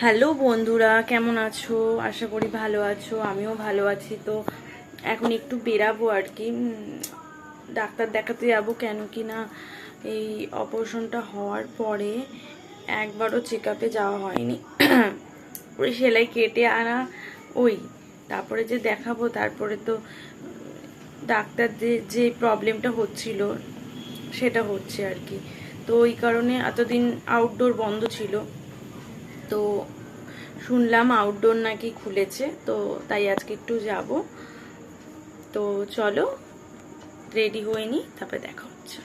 Hello বন্ধুরা, কেমন আছো? আশা করি ভালো আছো, আমিও ভালো আছি। তো এখন একটু বেরাবো আর কি। ডাক্তার দেখাতে যাব কেন কি না? এই অপারেশনটা হওয়ার পরে একবারও চেক আপে যাওয়া হয়নি। ওই সেলাই কেটে আনা, ওই, তারপরে যে দেখাবো, তারপরে তো ডাক্তার যে যে প্রবলেমটা হচ্ছিল, সেটা হচ্ছে আর কি। তো ওই কারণে এতদিন আউটডোর বন্ধ ছিল। তো শুনলাম আউটডোর নাকি খুলেছে, তো তাই আজকে একটু যাব। তো চলো রেডি হয়ে নি, তারপরে দেখা হচ্ছে।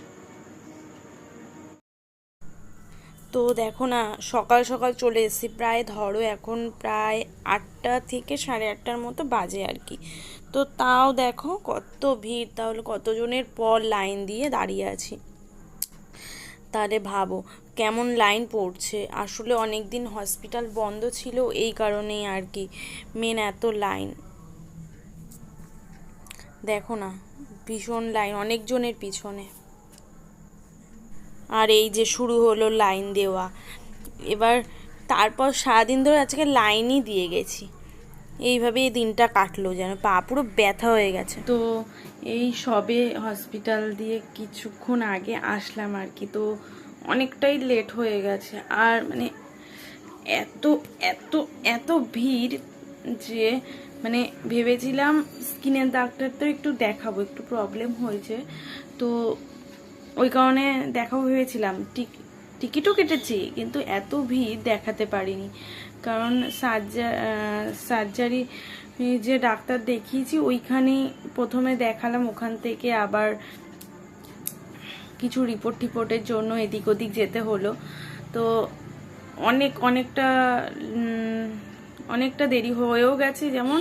তো দেখো না, সকাল সকাল চলে এসেছি, প্রায় ধরো এখন প্রায় আটটা থেকে সাড়ে আটটার মতো বাজে আর কি। তো তাও দেখো কত ভিড়, তাহলে কতজনের পর লাইন দিয়ে দাঁড়িয়ে আছি। তাহলে ভাবো কেমন লাইন পড়ছে? আসলে অনেক দিন হসপিটাল বন্ধ ছিল, এই কারণেই আর কি মেন এত লাইন। দেখো না, ভীষণ লাইন, অনেকজনের পিছনে। আর এই যে শুরু হলো লাইন দেওয়া। এবার তারপর সারাদিন ধরে আজকে লাইনই দিয়ে গেছি। এইভাবে এই দিনটা কাটলো যেন, পা পুরো ব্যথা হয়ে গেছে। তো এই সবে হসপিটাল দিয়ে কিছুক্ষণ আগে আসলাম আর কি, তো অনেকটাই লেট হয়ে গেছে। আর মানে এত এত এত ভিড় যে মানে ভেবেছিলাম স্কিনের ডাক্তার তো একটু দেখাবো, একটু প্রবলেম হয়েছে। তো ওই কারণে দেখাবো ভেবেছিলাম। টিক টিকিটও কেটেছি, কিন্তু এত ভিড় দেখাতে পারিনি। কারণ সার্জারি যে ডাক্তার দেখিয়েছি, ওইখানেই প্রথমে দেখালাম, ওখান থেকে আবার কিছু রিপোর্ট টিপোর্টের জন্য এদিক ওদিক যেতে হলো। তো অনেক, অনেকটা অনেকটা দেরি হয়েও গেছে যেমন,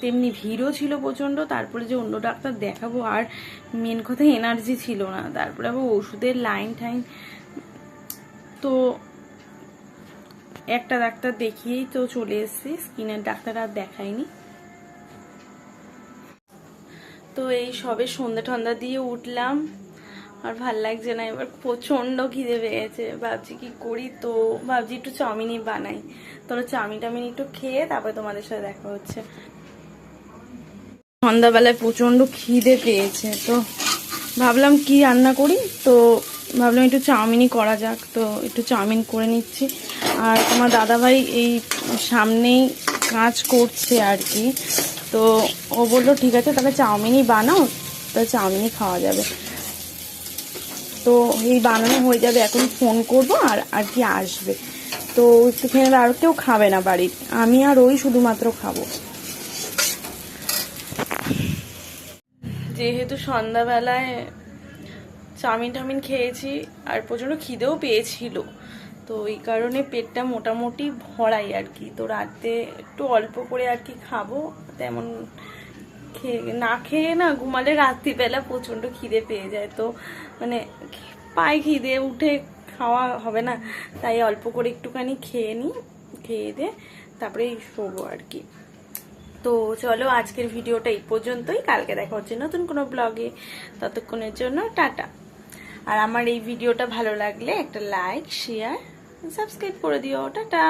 তেমনি ভিড়ও ছিল প্রচণ্ড, তারপরে যে অন্য ডাক্তার দেখাবো আর মেন কথা এনার্জি ছিল না। তারপরে আবার ওষুধের লাইন টাইন তো একটা ডাক্তার দেখিয়েই তো চলে এসেছি স্কিনের ডাক্তার আর দেখাইনি। তো এই সবে সন্ধ্যা ঠন্দা দিয়ে উঠলাম। আর ভালো লাগছে না। এবার প্রচণ্ড খিদে পেয়েছে। ভাবছি কি করি তো, ভাবছি একটু চাউমিনই বানাই। তোরা চাউমিন টাউমিন একটু খেয়ে তারপরে তোমাদের সাথে দেখা হচ্ছে। সন্ধ্যাবেলায় প্রচণ্ড খিদে পেয়েছে তো, ভাবলাম কি রান্না করি? তো ভাবলাম একটু চাউমিনই করা যাক। তো একটু চাউমিন করে নিচ্ছি। আর তোমার দাদাভাই এই সামনেই কাজ করছে আর কি। তো ও বলল, ঠিক আছে, তাহলে চাউমিনই বানাও তো চাউমিনই খাওয়া যাবে। তো এই বানানো হয়ে যাবে, এখন ফোন করব আর আর কি আসবে। তো একটুখানি আর কেউ খাবে না বাড়ির। আমি আর ওই শুধুমাত্র খাব। যেহেতু সন্ধ্যাবেলায় চাউমিন টাউমিন খেয়েছি, আর প্রচণ্ড খিদেও পেয়েছিল, তো এই কারণে পেটটা মোটামুটি ভরাই আর কি। তো রাতে একটু অল্প করে আর কি খাব, তেমন খেয়ে না খেয়ে না ঘুমালে রাত্রিবেলা প্রচণ্ড খিদে পেয়ে যায়। তো মানে পায়ে খিদে, উঠে খাওয়া হবে না। তাই অল্প করে একটুখানি খেয়ে নিই, খেয়ে দিয়ে তারপরে শোবো আর কি। তো চলো আজকের ভিডিওটা এই পর্যন্তই। কালকে দেখা হচ্ছে নতুন কোনো ব্লগে। ততক্ষণের জন্য টাটা। আর আমার এই ভিডিওটা ভালো লাগলে একটা লাইক, শেয়ার, সাবস্ক্রাইব করে দিও। টাটা।